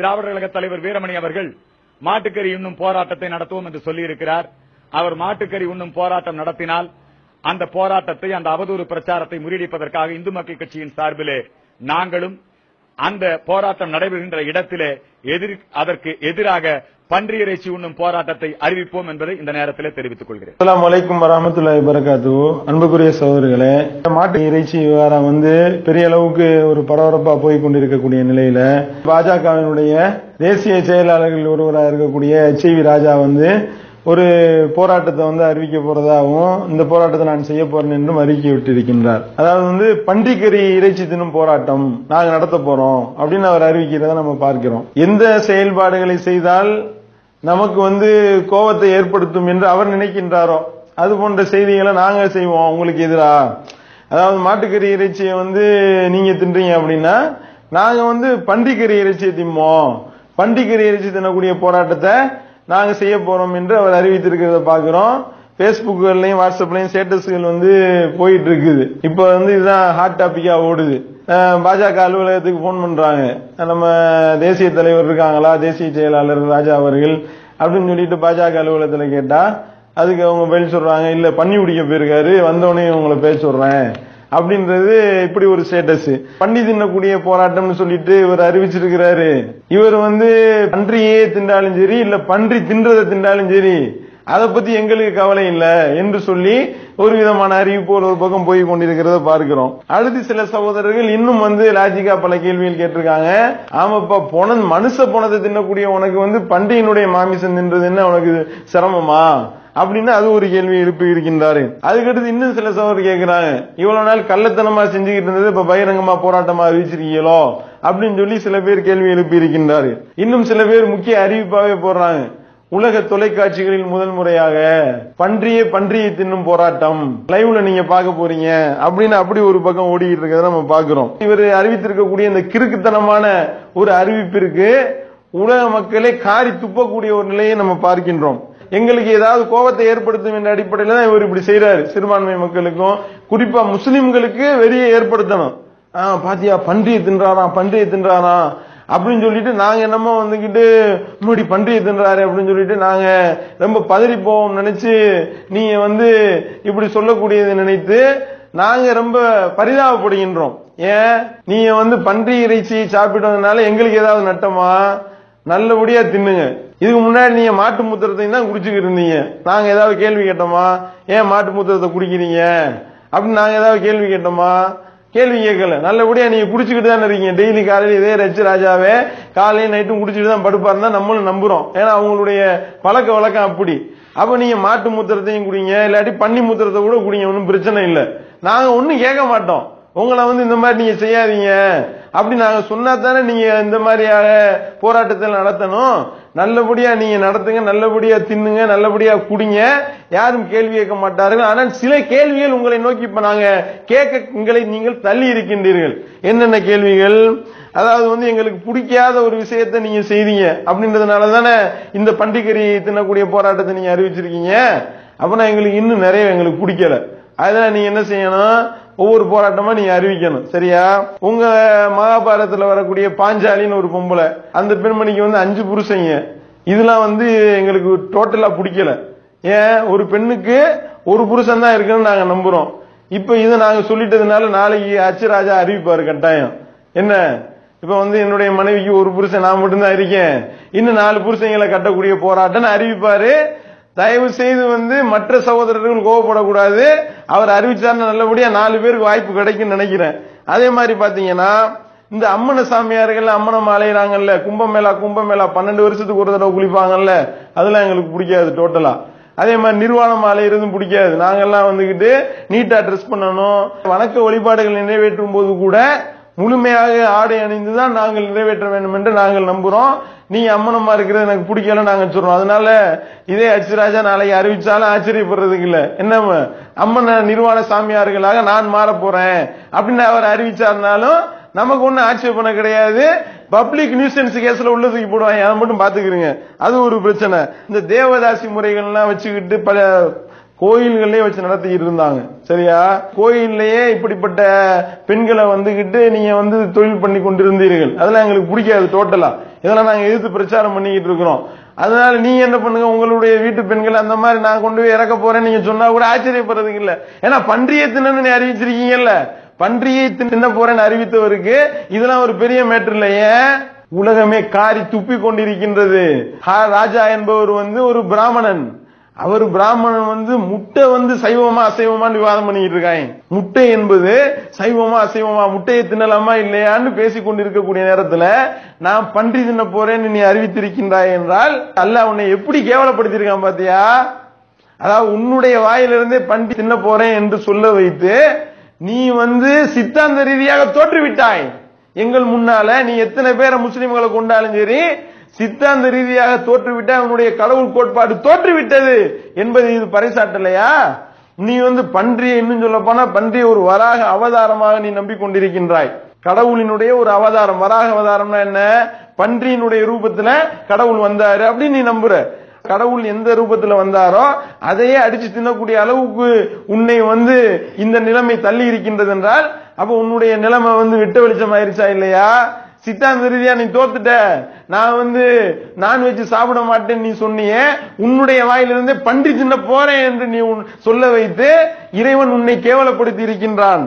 திராவிட கழக தலைவர் வீரமணி அவர்கள் மாட்டுக்கறி உண்ணும் போராட்டத்தை நடத்துவோம் என்று சொல்லியிருக்கிறார். அவர் மாட்டுக்கறி உண்ணும் போராட்டம் நடத்தினால் அந்த போராட்டத்தை அந்த அவதூறு பிரச்சாரத்தை முறியடிப்பதற்காக இந்து மக்கள் கட்சியின் சார்பிலே நாங்களும் அந்த போராட்டம் நடைபெறுகின்ற இடத்திலே எதிர் அதற்கு எதிராக பன்றி இறைச்சி உண்ணும் போராட்டத்தை அறிவிப்போம் என்பதை இந்த நேரத்திலே தெரிவித்துக் கொள்கிறேன். அஸ்ஸலாமு அலைக்கும் வரஹ்மத்துல்லாஹி வரகாத்து அன்புக்குரிய சகோதரர்களே மாட்டு இறைச்சி விவகாரம் வந்து பெரிய அளவுக்கு ஒரு பரபரப்பா போய் கொண்டிருக்கக்கூடிய நிலையில பாஜகவினுடைய தேசிய செயலாளர்கள் ஒருவராக இருக்கக்கூடிய எச் ராஜா வந்து ஒரு போராட்டத்தை வந்து அறிவிக்க போறதாகவும் இந்த போராட்டத்தை நான் செய்ய போறேன் என்றும் அறிக்கை விட்டிருக்கின்றார் அதாவது வந்து பன்றிக்கறி இறைச்சி தின்னும் போராட்டம் நாங்கள் நடத்த போறோம் அப்படின்னு அவர் அறிவிக்கிறத நம்ம பார்க்கிறோம். எந்த செயல்பாடுகளை செய்தால் நமக்கு வந்து கோபத்தை ஏற்படுத்தும் என்று அவர் நினைக்கின்றாரோ? அது போன்ற செய்திகளை நாங்க செய்வோம் உங்களுக்கு எதிரா? அதாவது மாட்டுக்கறி இறைச்சியை வந்து நீங்க தின்றீங்க அப்படின்னா நாங்க வந்து பன்றிக்கறி இறைச்சியை திம்போம். பன்றிக்கறி இறைச்சி தின்னக்கூடிய போராட்டத்தை நாங்க செய்ய போறோம் என்று அவர் அறிவித்திருக்கிறத பாக்குறோம் ஃபேஸ்புக்குகள்லையும் வாட்ஸ்அப்லையும் ஸ்டேட்டஸ்கள் வந்து போயிட்டு இருக்குது இப்போ வந்து இதுதான் ஹாட் டாபிக்கா ஓடுது. பாஜக அலுவலகத்துக்கு போன் பண்றாங்க. நம்ம தேசிய தலைவர் இருக்காங்களா? தேசிய செயலாளர் ராஜா அவர்கள் அப்படின்னு சொல்லிட்டு பாஜக அலுவலகத்துல கேட்டா அதுக்கு அவங்க பதில் சொல்றாங்க. இல்ல பண்ணி குடிக்க போயிருக்காரு. வந்தோடனே உங்களை பேச சொல்றேன். அப்படின்றது இப்படி ஒரு ஸ்டேட்டஸ் பண்டி தின்னக்கூடிய போராட்டம்னு சொல்லிட்டு இவர் அறிவிச்சிருக்கிறாரு. இவர் வந்து பன்றியே தின்றாலும் சரி இல்ல பன்றி தின்றதை தின்றாலும் சரி அதை பத்தி எங்களுக்கு கவலை இல்லை என்று சொல்லி ஒரு விதமான அறிவிப்பு ஒரு பக்கம் போய் கொண்டிருக்கிறத பார்க்கிறோம். அடுத்து சில சகோதரர்கள் இன்னும் வந்து லாஜிக்கா பல கேள்விகள் கேட்டிருக்காங்க. ஆமாப்பா பொணன் மனுஷ பொணத்தை தின்னக்கூடிய உனக்கு வந்து பண்டையினுடைய மாமிசம் தின்றது என்ன உனக்கு சிரமமா? அப்படின்னு அது ஒரு கேள்வி எழுப்பி இருக்கின்றாரு. அதுக்கடுத்து இன்னும் சில சகோதரர் கேட்கிறாங்க இவ்வளவு நாள் கள்ளத்தனமா செஞ்சுக்கிட்டு இருந்தது இப்ப பகிரங்கமா போராட்டமா அறிவிச்சிருக்கீங்களோ? அப்படின்னு சொல்லி சில பேர் கேள்வி எழுப்பி இருக்கின்றாரு. இன்னும் சில பேர் முக்கிய அறிவிப்பாவே போடுறாங்க. உலக தொலைக்காட்சிகளில் முதல் முறையாக பன்றியே பன்றியை தின்னும் போராட்டம். லைவ்ல நீங்க பார்க்க போறீங்க. அப்படின்னு அப்படி ஒரு பக்கம் ஓடிக்கிட்டு இருக்கிறத நம்ம பாக்குறோம் இவர் அறிவித்திருக்கக்கூடிய இந்த கிறுக்குத்தனமான ஒரு அறிவிப்பிற்கு உலக மக்களை காரி துப்பக்கூடிய ஒரு நிலையை நம்ம பார்க்கின்றோம். எங்களுக்கு ஏதாவது கோபத்தை ஏற்படுத்தும் என்ற அடிப்படையில தான் இவர் இப்படி செய்யறாரு சிறுபான்மை மக்களுக்கும் குறிப்பா முஸ்லிம்களுக்கு வெளியே ஏற்படுத்தணும். ஆ, பாத்தியா பன்றியை தின்றாராம் பன்றியை தின்றாராம். அப்படின்னு சொல்லிட்டு நாங்க என்னமோ வந்துகிட்டு முடி பன்றியை தின்றாரு அப்படின்னு சொல்லிட்டு நாங்க ரொம்ப பதறி போவோம் நினைச்சு நீங்க வந்து இப்படி சொல்லக்கூடியதை நினைத்து நாங்க ரொம்ப பரிதாபப்படுகின்றோம். ஏன்? நீங்க வந்து பன்றி இறைச்சியை சாப்பிட்டதுனால எங்களுக்கு ஏதாவது நட்டமா? நல்லபடியா தின்னுங்க. இதுக்கு முன்னாடி நீங்க மாட்டு மூத்திரத்தையும் தான் குடிச்சுக்கிட்டு இருந்தீங்க. நாங்க ஏதாவது கேள்வி கேட்டோமா? ஏன் மாட்டு மூத்திரத்தை குடிக்கிறீங்க? அப்படின்னு நாங்க ஏதாவது கேள்வி கேட்டோமா? கேள்வி கேட்கல. நல்லபடியா நீங்க குடிச்சுக்கிட்டு தான் இருக்கீங்க. டெய்லி காலையில இதே ரச்சு ராஜாவே காலையும் நைட்டும் குடிச்சிட்டு தான் படுப்பாருன்னு தான் நம்மளும் நம்புறோம். ஏன்னா அவங்களுடைய பழக்க வழக்கம் அப்படி. அப்ப நீங்க மாட்டு மூத்திரத்தையும் குடிங்க இல்லாட்டி பன்னி மூத்திரத்தை கூட குடிங்க ஒன்றும் பிரச்சனை இல்லை. நாங்க ஒன்றும் கேட்க மாட்டோம். உங்களை வந்து இந்த மாதிரி நீங்க செய்யாதீங்க. அப்படி நாங்க சொன்னா தானே நீங்க இந்த மாதிரியாக போராட்டத்தை நடத்தணும். நல்லபடியா நீங்க நடத்துங்க நல்லபடியா தின்னுங்க நல்லபடியா குடிங்க. யாரும் கேள்வி கேட்க மாட்டார்கள். ஆனால் சில கேள்விகள் உங்களை நோக்கி இப்ப நாங்க கேட்க உங்களை நீங்கள் தள்ளி இருக்கின்றீர்கள். என்னென்ன கேள்விகள்? அதாவது வந்து எங்களுக்கு பிடிக்காத ஒரு விஷயத்தை நீங்க செய்தீங்க. அப்படின்றதுனால தானே இந்த பண்டிகரி தின்னக்கூடிய போராட்டத்தை நீங்க அறிவிச்சிருக்கீங்க. அப்படின்னா எங்களுக்கு இன்னும் நிறைய எங்களுக்கு பிடிக்கல. அதனால நீங்க என்ன செய்யணும்? ஒவ்வொரு போராட்டமா நீங்க அறிவிக்கணும். சரியா? உங்க மகாபாரதத்துல வரக்கூடிய பாஞ்சாலின்னு ஒரு பொம்பளை அந்த பெண்மணிக்கு வந்து அஞ்சு புருஷங்க. இதெல்லாம் வந்து எங்களுக்கு டோட்டலா பிடிக்கல. ஏன்? ஒரு பெண்ணுக்கு ஒரு புருஷன் தான் இருக்குன்னு நாங்க நம்புறோம். இப்ப இதை நாங்க சொல்லிட்டதுனால நாளைக்கு அச்சுராஜா அறிவிப்பாரு கட்டாயம். என்ன? இப்ப வந்து என்னுடைய மனைவிக்கு ஒரு புருஷன் நான் மட்டும்தான் இருக்கேன். இன்னும் நாலு புருஷங்களை கட்டக்கூடிய போராட்டம் அறிவிப்பாரு. தயவு செய்து வந்து மற்ற சகோதரர்கள் கோவப்படக்கூடாது. அவர் அறிவிச்சாருன்னு நல்லபடியா நாலு பேருக்கு வாய்ப்பு கிடைக்கும்னு நினைக்கிறேன். அதே மாதிரி பாத்தீங்கன்னா இந்த அம்மன சாமியார்கள் அம்மனம் அலையிறாங்கல்ல கும்பமேளா கும்பமேளா பன்னெண்டு வருஷத்துக்கு ஒரு தடவை குளிப்பாங்கல்ல அதெல்லாம் எங்களுக்கு பிடிக்காது டோட்டலா அதே மாதிரி நிர்வாணம் அலையிறதும் பிடிக்காது. நாங்கெல்லாம் வந்துகிட்டு நீட்டா ட்ரெஸ் பண்ணணும். வணக்க வழிபாடுகள் நிறைவேற்றும் போது கூட முழுமையாக ஆடை அணிந்து தான் நாங்கள் நிறைவேற்ற வேண்டும் என்று நாங்கள் நம்புறோம். நீ அம்மனமா இருக்கிறது எனக்கு பிடிக்கல நாங்க சொல்றோம். அதனால இதே அச்சுராஜா நாளைக்கு அறிவிச்சாலும் ஆச்சரியப்படுறதுக்கு இல்ல. என்ன அம்மன் நிர்வாண சாமியார்களாக நான் மாற போறேன். அப்படின்னு அவர் அறிவிச்சாருனாலும் நமக்கு ஒண்ணும் ஆட்சேபனை கிடையாது. பப்ளிக் நியூசன்ஸ் கேஸ்ல உள்ளதுக்கு போடுவாங்க. அதை மட்டும் பாத்துக்கிறீங்க அது ஒரு பிரச்சனை. இந்த தேவதாசி முறைகள்லாம் வச்சுக்கிட்டு பல கோயில்களே வச்சு நடத்திட்டு இருந்தாங்க சரியா? கோயில்லையே இப்படிப்பட்ட பெண்களை வந்துகிட்டு நீங்க வந்து தொழில் பண்ணி கொண்டிருந்தீர்கள். அதெல்லாம் எங்களுக்கு பிடிக்காது டோட்டலா இதெல்லாம் நாங்க எதிர்த்து பிரச்சாரம் பண்ணிக்கிட்டு இருக்கிறோம். அதனால நீங்க என்ன பண்ணுங்க? உங்களுடைய வீட்டு பெண்கள் அந்த மாதிரி நான் கொண்டு போய் இறக்க போறேன் நீங்க சொன்னா கூட ஆச்சரியப்படுறதுக்கு இல்ல. ஏன்னா பன்றியை தின்னு நீ அறிவிச்சிருக்கீங்கல்ல? பன்றியை தின்ன போறேன்னு அறிவித்தவருக்கு இதெல்லாம் ஒரு பெரிய மேட்டர் இல்லையே உலகமே காரி துப்பி கொண்டிருக்கின்றது. ராஜா என்பவர் வந்து ஒரு பிராமணன். அவர் பிராமணன் வந்து முட்டை வந்து சைவமா அசைவமான்னு விவாதம் பண்ணிட்டு இருக்காங்க முட்டை என்பது சைவமா அசைவமா முட்டையை தின்னலாமா இல்லையான்னு பேசிக் கொண்டிருக்கக்கூடிய நேரத்துல நான் பன்றி தின்ன போறேன்னு நீ அறிவித்திருக்கின்றாய் என்றால் அல்ல உன்னை எப்படி கேவலப்படுத்தியிருக்கான் பாத்தியா? அதாவது உன்னுடைய வாயிலிருந்தே பன்றி தின்ன போறேன் என்று சொல்ல வைத்து நீ வந்து சித்தாந்த ரீதியாக தோற்றுவிட்டாய். எங்கள் முன்னால நீ எத்தனை பேரை முஸ்லிம்களை கொண்டாலும் சரி சித்தாந்த ரீதியாக தோற்றுவிட்டாய் உன்னுடைய கடவுள் கோட்பாடு தோற்றுவிட்டது என்பது இது பறைசாட்டலையா நீ வந்து பன்றியை இன்னும் சொல்ல போனா பன்றியை ஒரு வராக அவதாரமாக நீ நம்பிக்கொண்டிருக்கின்றாய். கடவுளினுடைய ஒரு அவதாரம் வராக அவதாரம்னா என்ன? பன்றியினுடைய ரூபத்துல கடவுள் வந்தாரு அப்படின்னு நீ நம்புற. கடவுள் எந்த ரூபத்துல வந்தாரோ அதையே அடிச்சு தின்னக்கூடிய அளவுக்கு உன்னை வந்து இந்த நிலைமை தள்ளி இருக்கின்றது என்றால் அப்ப உன்னுடைய நிலைமை வந்து விட்ட வெளிச்சம் ஆயிருச்சா இல்லையா? சித்தாந்த ரீதியா நீ தோத்துட்ட. நான் வந்து நான்வெஜ் சாப்பிட மாட்டேன்னு நீ சொன்னியே உன்னுடைய வாயிலிருந்தே பன்றி தின்ன போறேன் என்று நீ உன் சொல்ல வைத்து இறைவன் உன்னை கேவலப்படுத்தி இருக்கின்றான்.